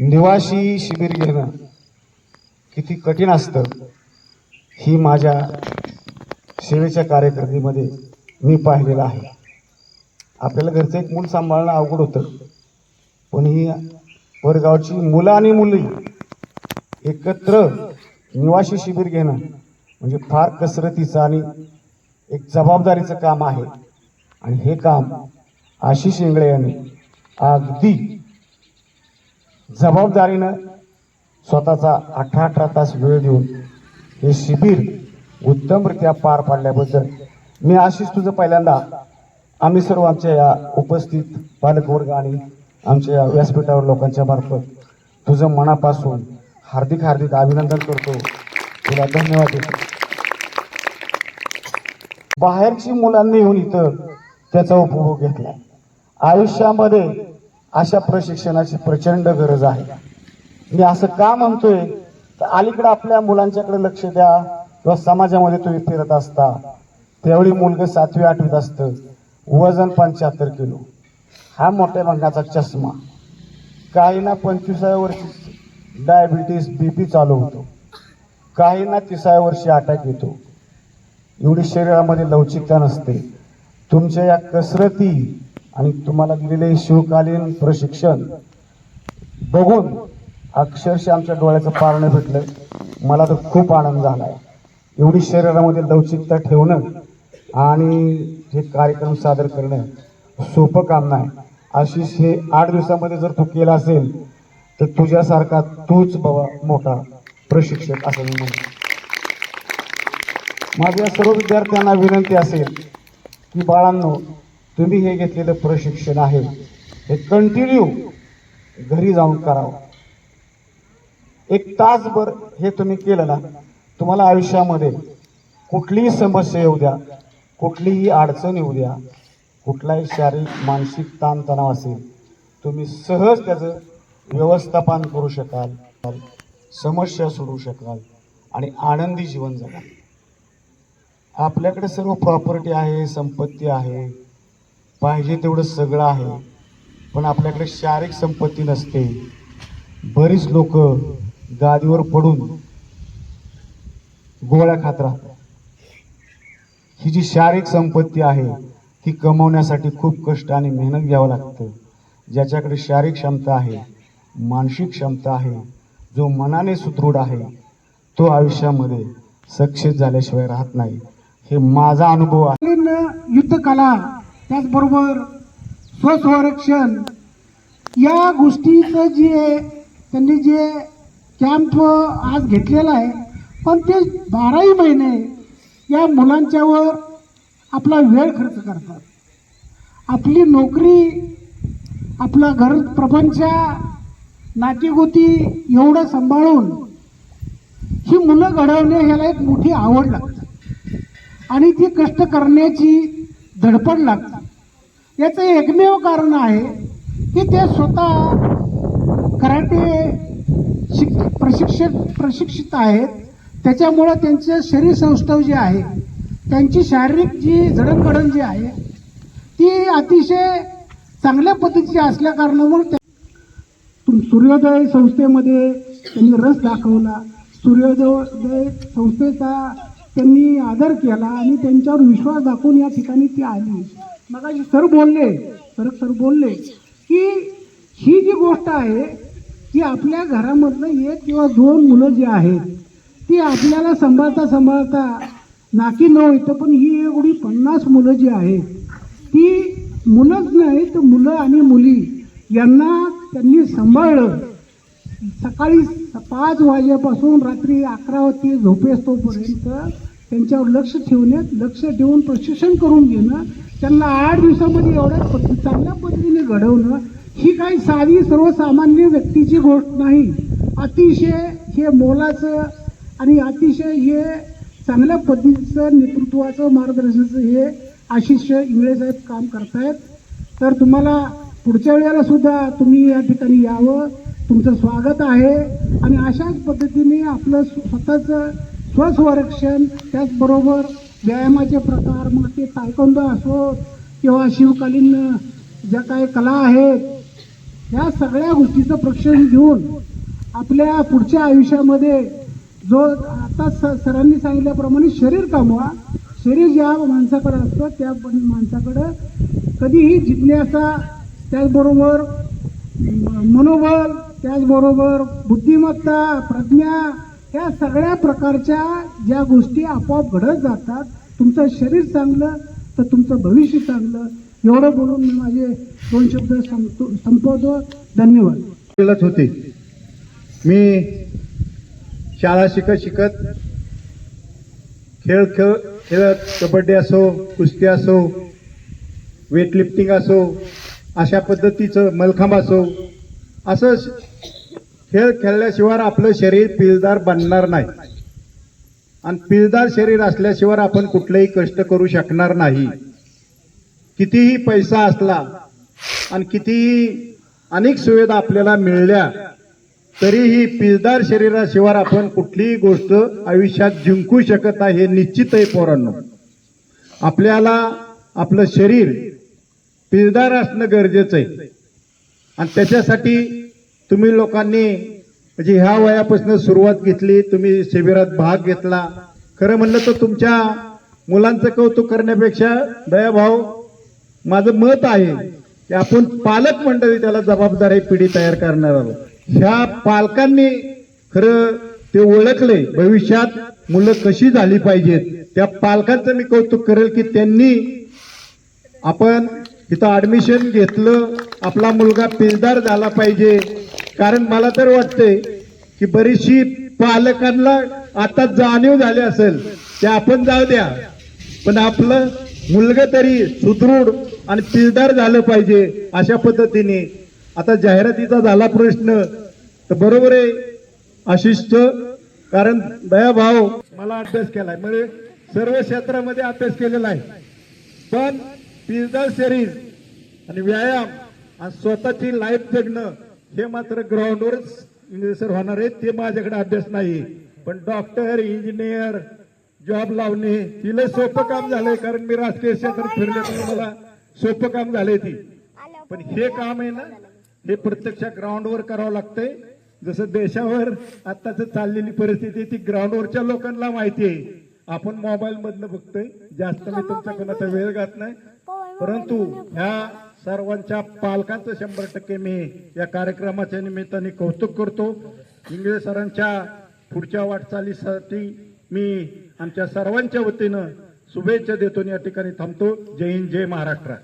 निवासी शिबिर घेणं किती कठीण असतं ही माझ्या सेवेच्या कार्यकर्तीमध्ये मी पाहिलेलं आहे. आपल्याला घरचं एक मूल सांभाळणं अवघड होतं पण ही वरगावची मुलं आणि मुली एकत्र निवासी शिबिर घेणं म्हणजे फार कसरतीचं आणि एक जबाबदारीचं काम आहे. आणि हे काम आशिष इंगळे यांनी अगदी जबाबदारीनं स्वतःचा अठरा अठरा तास वेळ देऊन हे शिबिर उत्तमरित्या पार पाडल्याबद्दल मी आशिष तुझं पहिल्यांदा आम्ही सर्व आमच्या या उपस्थित पालकवर्ग आणि आमच्या या व्यासपीठावर लोकांच्या मार्फत तुझं मनापासून हार्दिक हार्दिक अभिनंदन करतो. तुला धन्यवाद देतो. बाहेरची मुलांनी येऊन इथं त्याचा उपभोग घेतला. आयुष्यामध्ये अशा प्रशिक्षणाची प्रचंड गरज आहे. मी असं का म्हणतोय? तर अलीकडे आपल्या मुलांच्याकडे लक्ष द्या. किंवा समाजामध्ये तुम्ही फिरत असता त्यावेळी मुलगं सातवी आठवीत असतं. वजन पंच्याहत्तर किलो. हा मोठ्या रंगाचा चष्मा. काहींना पंचवीसाव्या वर्षी डायबिटीस बी पी चालू होतो. काहींना तिसाव्या वर्षी अटॅक येतो. एवढी शरीरामध्ये लवचिकता नसते. तुमच्या या कसरती आणि तुम्हाला दिलेले शिवकालीन प्रशिक्षण बघून अक्षरशः आमच्या डोळ्याचं पारणं भेटलं. मला तर खूप आनंद झाला आहे एवढी शरीरामध्ये लवचिकता ठेवणं आणि हे कार्यक्रम सादर करणं सोपं काम नाही. आशिष हे आठ दिवसामध्ये जर तू केलं असेल तर तुझ्यासारखा तूच बाबा मोठा प्रशिक्षक असं मी म्हणतो माझ्या सर्व विद्यार्थ्यांना विनंती असेल की बाळांनो तुम्ही हे घेतलेलं प्रशिक्षण आहे. हे कंटिन्यू घरी जाऊन करावं. एक तासभर हे तुम्ही केलं ना तुम्हाला आयुष्यामध्ये कुठलीही समस्या येऊ द्या कुठलीही अडचण येऊ द्या कुठलाही शारीरिक मानसिक ताणतणाव असेल तुम्ही सहज त्याचं व्यवस्थापन करू शकाल समस्या सोडवू शकाल आणि आनंदी जीवन जगाल. आपल्याकडे सर्व प्रॉपर्टी आहे संपत्ती आहे. पाहिजे तेवढं सगळं आहे. पण आपल्याकडे शारीरिक संपत्ती नसते. बरीच लोक गादीवर पडून गोळ्या खात राहतात. ही जी शारीरिक संपत्ती आहे ती कमवण्यासाठी खूप कष्ट आणि मेहनत घ्यावं लागतं. ज्याच्याकडे शारीरिक क्षमता आहे मानसिक क्षमता आहे जो मनाने सुदृढ आहे तो आयुष्यामध्ये सक्सेस झाल्याशिवाय राहत नाही. हे माझा अनुभव आहे. युद्ध युद्धकला त्याचबरोबर स्वसंरक्षण या गोष्टीचं जे त्यांनी जे कॅम्प आज घेतलेला आहे पण ते बाराही महिने या मुलांच्यावर आपला वेळ खर्च करतात. आपली नोकरी आपला घर प्रपंच नातेगोती एवढं सांभाळून ही मुलं घडवणे ह्याला एक मोठी आवड लागते. आणि ती कष्ट करण्याची धडपड लागते. याचं एकमेव कारण आहे की ते स्वतः कराटे शिक प्रशिक्षक प्रशिक्षित आहेत. त्याच्यामुळं त्यांचं शरीर सौष्ठव जे आहे त्यांची शारीरिक जी जडणघडण जी आहे ती अतिशय चांगल्या पद्धतीची असल्या कारणामुळे सूर्योदय संस्थेमध्ये त्यांनी रस दाखवला. सूर्योदय संस्थेचा त्यांनी आदर केला आणि त्यांच्यावर विश्वास दाखवून या ठिकाणी ती आली. मग सर बोलले सर सर बोलले की ही जी गोष्ट आहे की आपल्या घरामधलं एक किंवा दोन मुलं जी आहेत ती आपल्याला सांभाळता सांभाळता नाकी न होतं पण ही एवढी पन्नास मुलं जी आहेत ती मुलंच नाही तर मुलं आणि मुली यांना त्यांनी सांभाळलं. सकाळी पाच वाजेपासून रात्री अकरा वाजता झोपेस्तोपर्यंत त्यांच्यावर लक्ष ठेवण्यात लक्ष ठेवून प्रशिक्षण करून घेणं त्यांना आठ दिवसामध्ये एवढ्या पद्ध चांगल्या पद्धतीने घडवणं ही काही साधी सर्वसामान्य व्यक्तीची गोष्ट नाही. अतिशय हे मोलाचं आणि अतिशय हे चांगल्या पद्धतीचं नेतृत्वाचं मार्गदर्शनाचं हे आशिष इंगळे साहेब काम करतायत. तर तुम्हाला पुढच्या वेळेला सुद्धा तुम्ही या ठिकाणी यावं. तुमचं स्वागत आहे. आणि अशाच पद्धतीने आपलं स्वतःचं स्वसंरक्षण त्याचबरोबर व्यायामाचे प्रकार मग ते तायकोंदो असो किंवा शिवकालीन ज्या काही कला आहेत या सगळ्या गोष्टीचं प्रशिक्षण घेऊन आपल्या पुढच्या आयुष्यामध्ये जो आता स सरांनी सांगितल्याप्रमाणे शरीर कमवा शरीर ज्या माणसाकडे असतं त्या माणसाकडं कधीही जिज्ञासा त्याचबरोबर म- मनोबल त्याचबरोबर बुद्धिमत्ता प्रज्ञा या सगळ्या प्रकारच्या ज्या गोष्टी आपोआप घडत जातात तुमचं शरीर चांगलं तर तुमचं भविष्य चांगलं. एवढं बोलून मी माझे दोन शब्द संपतो संपवतो. धन्यवाद. होते. मी शाळा शिकत शिकत खेळ खेळ खेळत कबड्डी असो कुस्ती असो वेटलिफ्टिंग असो अशा पद्धतीचं मलखांब असो असं श- खेळ खेळल्याशिवाय आपलं शरीर पिळदार बनणार नाही. आणि पिळदार शरीर असल्याशिवाय आपण कुठलेही कष्ट करू शकणार नाही. कितीही पैसा असला आणि कितीही अनेक सुविधा आपल्याला मिळल्या तरीही पिळदार शरीराशिवाय आपण कुठलीही गोष्ट आयुष्यात जिंकू शकत नाही हे निश्चित आहे पोरांनो. आपल्याला आपलं शरीर पिळदार असणं गरजेचं आहे. आणि त्याच्यासाठी तुम्ही लोकांनी म्हणजे ह्या वयापासून सुरुवात घेतली तुम्ही शिबिरात भाग घेतला. खरं म्हणलं तर तुमच्या मुलांचं कौतुक करण्यापेक्षा दयाभाव माझं मत आहे की आपण पालक मंडळी त्याला जबाबदारी पिढी तयार करणार आहोत. ह्या पालकांनी खरं ते ओळखले भविष्यात मुलं कशी झाली पाहिजेत. त्या पालकांचं मी कौतुक करेल की त्यांनी आपण तिथं ॲडमिशन घेतलं आपला मुलगा पिलदार झाला पाहिजे. कारण मला तर वाटतंय की बरीचशी पालकांना आता जाणीव झाली असेल ते आपण जाऊ द्या. पण आपलं मुलगा तरी सुदृढ आणि पिलदार झालं पाहिजे अशा पद्धतीने. आता जाहिरातीचा झाला प्रश्न. तर बरोबर आहे आशिष्ट कारण दयाभाव मला अभ्यास केलाय. म्हणजे सर्व क्षेत्रामध्ये अभ्यास केलेला आहे. पण पिळदार शरीर आणि व्यायाम आणि स्वतःची लाईफ जगणं हे मात्र ग्राउंडवरच सर होणार आहे ते माझ्याकडे अभ्यास नाही. पण डॉक्टर इंजिनियर जॉब लावणे तिला सोपं काम झालंय कारण मी राजकीय क्षेत्रात फिरल्यामुळे मला सोपं काम झालंय ती. पण हे काम आहे ना हे प्रत्यक्ष ग्राउंडवर करावं लागतंय. जसं देशावर आताच चाललेली परिस्थिती ती ग्राउंडवरच्या लोकांना माहिती आहे. आपण मोबाईल मधनं बघतोय. जास्त मी तुमचा कोणाचा वेळ घात नाही. परंतु ह्या सर्वांच्या पालकांचं शंभर टक्के मी या कार्यक्रमाच्या निमित्ताने कौतुक करतो. इंगळे सरांच्या पुढच्या वाटचालीसाठी मी आमच्या सर्वांच्या वतीनं शुभेच्छा देतो या ठिकाणी थांबतो. जय हिंद जय महाराष्ट्र.